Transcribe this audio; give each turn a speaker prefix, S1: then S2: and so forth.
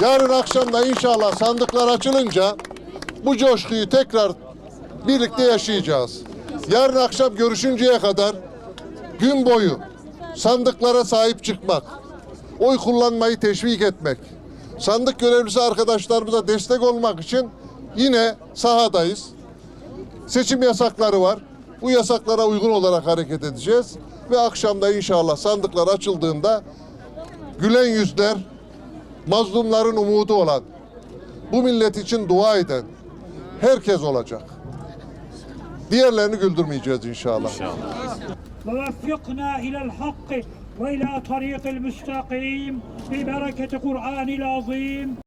S1: Yarın akşam da inşallah sandıklar açılınca bu coşkuyu tekrar birlikte yaşayacağız. Yarın akşam görüşünceye kadar gün boyu sandıklara sahip çıkmak, oy kullanmayı teşvik etmek, sandık görevlisi arkadaşlarımıza destek olmak için yine sahadayız. Seçim yasakları var. Bu yasaklara uygun olarak hareket edeceğiz. Ve akşamda inşallah sandıklar açıldığında gülen yüzler, mazlumların umudu olan, bu millet için dua eden herkes olacak. Diğerlerini güldürmeyeceğiz inşallah.
S2: ووفقنا إلى الحق وإلى طريق المستقيم ببركة قرآن العظيم